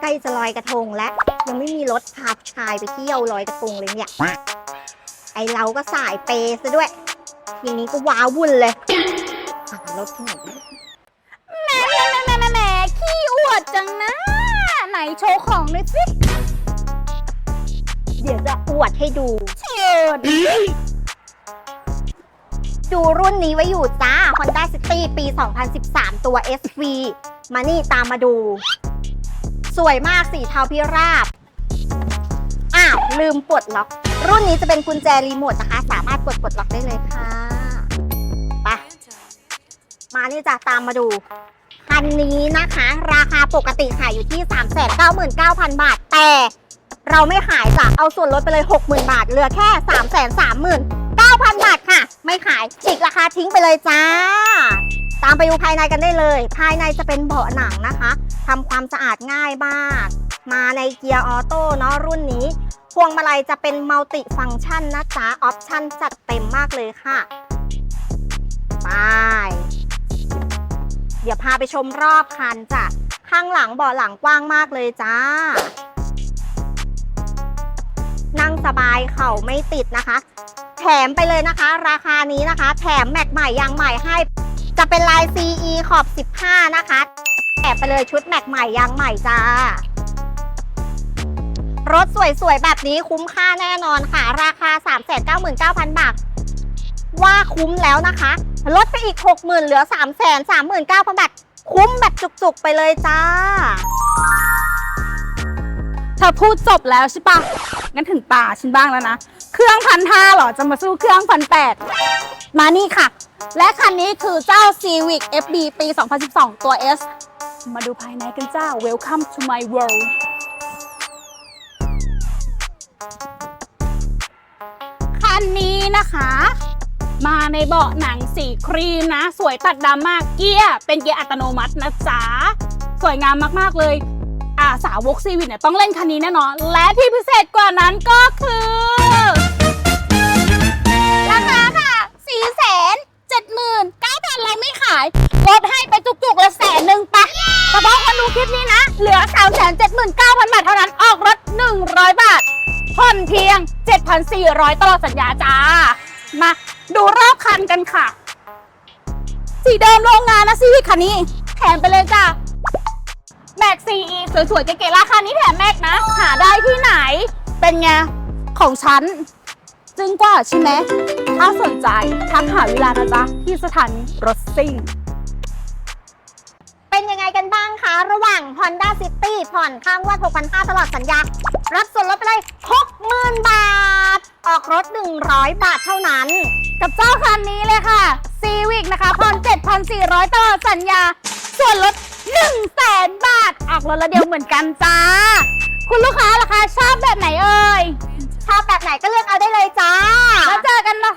ใกล้จะลอยกระทงแล้วยังไม่มีรถพาผู้ชายไปเที่ยวลอยกระทงเลยเนี่ย ไอเราก็สายเปซะด้วยทีนี้ก็ว้าวุ่นเลยหารถที่ไหนดีแหมแหมแหมแหมแหมขี้อวดจังนะ ไหนโชว์ของหน่อยสิ เดี๋ยวจะอวดให้ดูเชิญดูรุ่นนี้ไว้อยู่จ้า Honda c ปี 2013 ตัว SV มานี่ตามมาดู สวยมากสีเทาพิราบ อ้าว ลืมปลดล็อก รุ่นนี้จะเป็นกุญแจรีโมทนะคะ สามารถกดปลดล็อกได้เลยค่ะไปมานี่จะตามมาดูคันนี้นะคะ ราคาปกติขายอยู่ที่ 399,000 บาท แต่เราไม่ขายจ้ะเอาส่วนลดไปเลย 60,000 บาท เหลือแค่ 339,000 บาทค่ะ ไม่ขายฉีกราคาทิ้งไปเลยจ้าามไปดูภายในกันได้เลย ภายในจะเป็นเบาะหนังนะคะทำความสะอาดง่ายมาก มาในเกียร์ออโต้เนาะรุ่นนี้ พวงมาลัยจะเป็นมัลติฟังก์ชันนะจ๊ะออปชั่นจัดเต็มมากเลยค่ะไปเดี๋ยวพาไปชมรอบคันจ้ะ ข้างหลังเบาะหลังกว้างมากเลยจ้า นั่งสบายเข่าไม่ติดนะคะ แถมไปเลยนะคะ ราคานี้นะคะ แถมแม็กใหม่ยางใหม่ให้ จะเป็นลาย CE ขอบ 15 นะคะแถมไปเลยชุดแม็กใหม่ยางใหม่จ้ารถสวยๆ แบบนี้คุ้มค่าแน่นอนค่ะ ราคา 399,000 บาท ว่าคุ้มแล้วนะคะ ลดไปอีก 60,000 เหลือ 339,000 บาท คุ้มแบบจุกๆ ไปเลยจ้า เธอพูดจบแล้วใช่ปะงั้นถึงตาฉันบ้างแล้วนะ เครื่องพันห้าหรอ จะมาสู้เครื่องพันแปด มานี่ค่ะ และคันนี้คือเจ้า Civic FB ปี 2012 ตัว S มาดูภายในกันจ้า Welcome to my world คันนี้นะคะ มาในเบาะหนังสีครีมนะ สวยตัดดำมากเกียร์เป็นเกียร์อัตโนมัตินะจ๊ะ สวยงามมาก ๆ เลยอาสาวกซีวินเนี่ยต้องเล่นคันนี้แน่นอน และที่พิเศษกว่านั้นก็คือ ไปจุกๆละแสนหนึ่งปะเฉพาะคนดูคลิปนี้นะ เหลือ 3 7 9 0 0 0 บาทเท่านั้น ออกรถ 100 บาท ผ่อนเพียง 7,400 ตลอดสัญญาจ้า มาดูรอบคันกันค่ะ สีเดิมโรงงานนะซีวิคันนี้ แถมไปเลยจ้าแม็กซีอีสวยๆเก๋ๆราคานี้แถมแม็กนะ หาได้ที่ไหน เป็นไง ของฉันจึงกว่าใช่ไหมถ้าสนใจทักหาเวลานะจ๊ะที่สถานีรถซิ่งเป็น ยังไงกันบ้างคะ ระหว่าง Honda City ผ่อนข้างว่า6,500ตลอดสัญญา รับส่วนลดไปเลย 60,000 บาท ออกรถ 100 บาทเท่านั้น กับเจ้าคันนี้เลยค่ะ Civic นะคะผ่อน7,400 ตลอดสัญญา ส่วนลด100,000บาท ออกรถละเดียวเหมือนกันจ้า คุณลูกค้าล่ะคะ ชอบแบบไหนเอ่ย ชอบแบบไหนก็เลือกเอาได้เลยจ้า แล้วเจอกันนะ